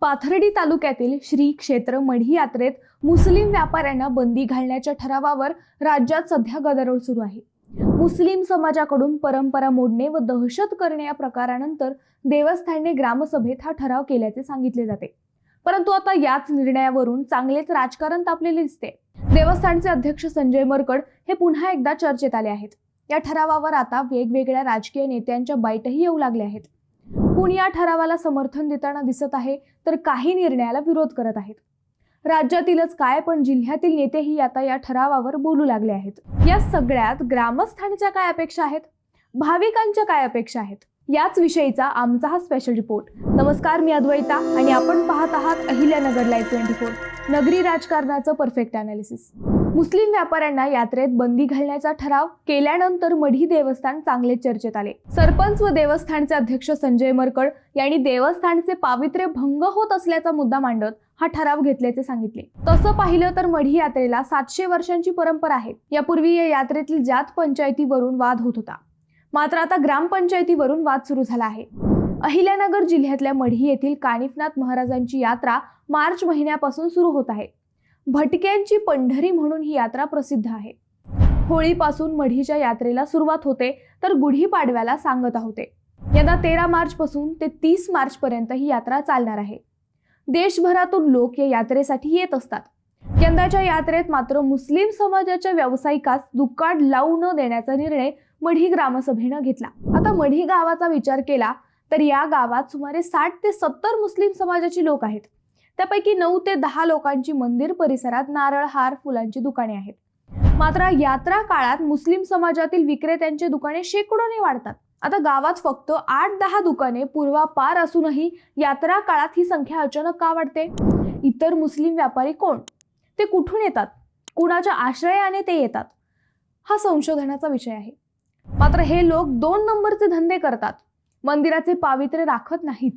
पाथर्डी तालुक्यातील श्री क्षेत्र मढी यात्रेत मुस्लिम व्यापाऱ्यांना बंदी घालण्याच्या ठरावावर राज्यात सध्या गदारोळ सुरू आहे. मुस्लिम समाजाकडून परंपरा मोडणे व दहशत करणे या प्रकारानंतर देवस्थानने ग्रामसभेत हा ठराव केल्याचे सांगितले जाते. परंतु आता याच निर्णयावरून चांगलेच राजकारण तापलेले दिसते. देवस्थानचे अध्यक्ष संजय मरकड हे पुन्हा एकदा चर्चेत आले आहेत. या ठरावावर आता वेगवेगळ्या राजकीय नेत्यांच्या बाईटही येऊ लागल्या आहेत. कुणी या ठरावाला समर्थन देताना दिसत आहे तर काही निर्णयाला विरोध करत आहेत. राज्यातीलच काय पण जिल्ह्यातील नेतेही आता या ठरावावर बोलू लागले आहेत. या सगळ्यात ग्रामस्थांच्या काय अपेक्षा आहेत? भाविकांच्या काय अपेक्षा आहेत? याच विषयीचा आमचा हा स्पेशल रिपोर्ट नमस्कार मी अद्वैता आणि आपण पाहत आहात अहिल्यानगर लाईव्ह ट्वेंटी फोर नगरी राजकारणाचं परफेक्ट अनालिसिस मुस्लिम व्यापाऱ्यांना यात्रेत बंदी घालण्याचा ठराव केल्यानंतर मढी देवस्थान चांगले चर्चेत आले. सरपंच व देवस्थानचे अध्यक्ष संजय मरकड यांनी देवस्थानचे पावित्र्य भंग होत असल्याचा मुद्दा मांडत हा ठराव घेतल्याचे सांगितले. तसं पाहिलं तर मढी यात्रेला सातशे वर्षांची परंपरा आहे. यापूर्वी या यात्रेतील जात पंचायतीवरून वाद होत होता. मात्र आता ग्रामपंचायतीवरून वाद सुरू झाला आहे. अहिल्यानगर जिल्ह्यातल्या मढी येथील कानिफनाथ महाराजांची यात्रा मार्च महिन्यापासून सुरू होत आहे. भटक्यांची पंढरी म्हणून ही यात्रा प्रसिद्ध आहे. होळीपासून मढीच्या यात्रेला सुरुवात होते तर गुढीपाडव्याला सांगत होते यंदा तेरा मार्च पासून ते तीस मार्च पर्यंत ही यात्रा चालणार आहे. देशभरातून लोक या यात्रेसाठी येत असतात. यंदाच्या यात्रेत मात्र मुस्लिम समाजाच्या व्यावसायिकास दुकाड लावू न देण्याचा निर्णय मढी ग्रामसभेनं घेतला. आता मढी गावाचा विचार केला तर या गावात सुमारे साठ ते सत्तर मुस्लिम समाजाची लोक आहेत. त्यापैकी नऊ ते दहा लोकांची मंदिर परिसरात नारळ हार फुलांची दुकाने आहेत. मात्र यात्रा काळात मुस्लिम समाजातील विक्रेत्यांची दुकाने शेकडोने वाढतात. आता गावात फक्त आठ दहा दुकाने पूर्वापार असूनही यात्रा काळात ही संख्या अचानक का वाढते? इतर मुस्लिम व्यापारी कोण? ते कुठून येतात? कुणाच्या आश्रयाने ते येतात? हा संशोधनाचा विषय आहे. मात्र हे लोक दोन नंबरचे धंदे करतात. मंदिराचे पावित्र्य राखत नाहीत.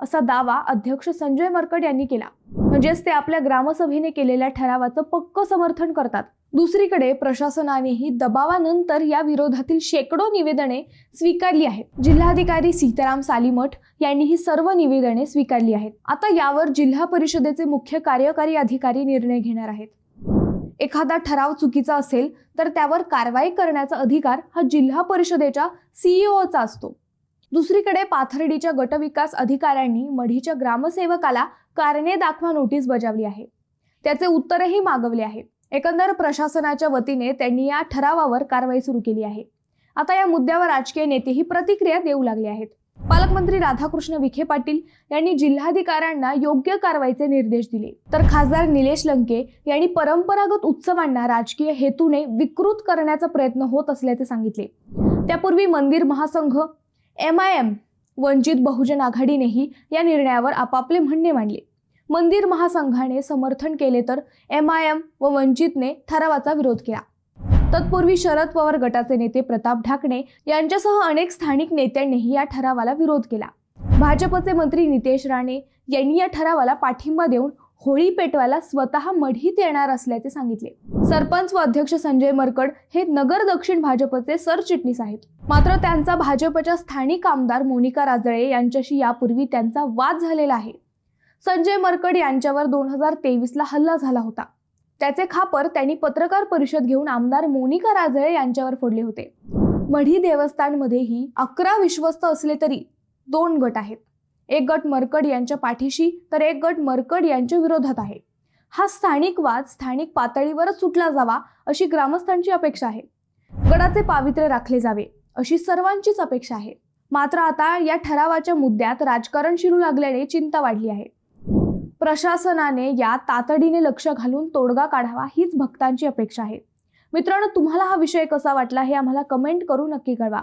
असा दावा अध्यक्ष संजय मरकड यांनी केला. म्हणजेच ते आपल्या ग्रामसभेने केलेल्या ठरावाचं पक्क समर्थन करतात. दुसरीकडे प्रशासनानेही दबावानंतर या विरोधातील शेकडो निवेदने स्वीकारली आहेत. जिल्हाधिकारी सीताराम सालीमठ यांनी ही सर्व निवेदने स्वीकारली आहेत. आता यावर जिल्हा परिषदेचे मुख्य कार्यकारी अधिकारी निर्णय घेणार आहेत. एखादा ठराव चुकीचा असेल तर त्यावर कारवाई करण्याचा अधिकार हा जिल्हा परिषदेच्या सीईओचा असतो. दुसरीकडे पाथर्डीच्या गटविकास अधिकाऱ्यांनी मढीच्या ग्रामसेवकाला कारणे दाखवा नोटीस बजावली आहे. त्याचे उत्तरही मागवले आहे. एकंदर प्रशासनाच्या वतीने त्यांनी या ठरावावर कारवाई सुरू केली आहे. आता या मुद्द्यावर राजकीय नेतेही प्रतिक्रिया देऊ लागले आहेत. पालकमंत्री राधाकृष्ण विखे पाटील यांनी जिल्हाधिकाऱ्यांना योग्य कारवाईचे निर्देश दिले. तर खासदार निलेश लंके यांनी परंपरागत उत्सवांना राजकीय हेतूने विकृत करण्याचा प्रयत्न होत असल्याचे सांगितले. त्यापूर्वी मंदिर महासंघ M I M Vanchit Bahujan आघाडीनेही या निर्णयावर आपापले म्हणणे मांडले. मंदिर महासंघाने समर्थन केले तर एम आय एम व वंचितने ठरावाचा विरोध केला. तत्पूर्वी शरद पवार गटाचे नेते प्रताप ढाकणे यांच्यासह अनेक स्थानिक नेत्यांनीही या ठरावाला विरोध केला. भाजपचे मंत्री नितेश राणे यांनी या ठरावाला पाठिंबा देऊन होळी पेटवायला स्वतः मढीत येणार असल्याचे सांगितले. सरपंच व अध्यक्ष संजय मरकड हे नगर दक्षिण भाजपचे सरचिटणीस आहेत. मात्र त्यांचा भाजपच्या स्थानिक आमदार मोनिका राजळे यांच्याशी यापूर्वी त्यांचा वाद झालेला आहे. संजय मरकड यांच्यावर दोन हजार तेवीसला हल्ला झाला होता. त्याचे खापर त्यांनी पत्रकार परिषद घेऊन आमदार मोनिका राजळे यांच्यावर फोडले होते. मढी देवस्थानमध्येही अकरा विश्वस्त असले तरी दोन गट आहेत. एक गट मरकड यांच्या पाठीशी तर एक गट मरकड यांच्या विरोधात आहे. हा स्थानिक वाद स्थानिक पातळीवरच सुटला जावा अशी ग्रामस्थांची अपेक्षा आहे. गडाचे पावित्र्य राखले जावे अशी सर्वांचीच अपेक्षा आहे. मात्र आता या ठरावाच्या मुद्द्यात राजकारण शिरू लागल्याने चिंता वाढली आहे. प्रशासनाने या तातडीने लक्ष घालून तोडगा काढावा हीच भक्तांची अपेक्षा आहे. मित्रांनो तुम्हाला हा विषय कसा वाटला हे आम्हाला कमेंट करून नक्की कळवा.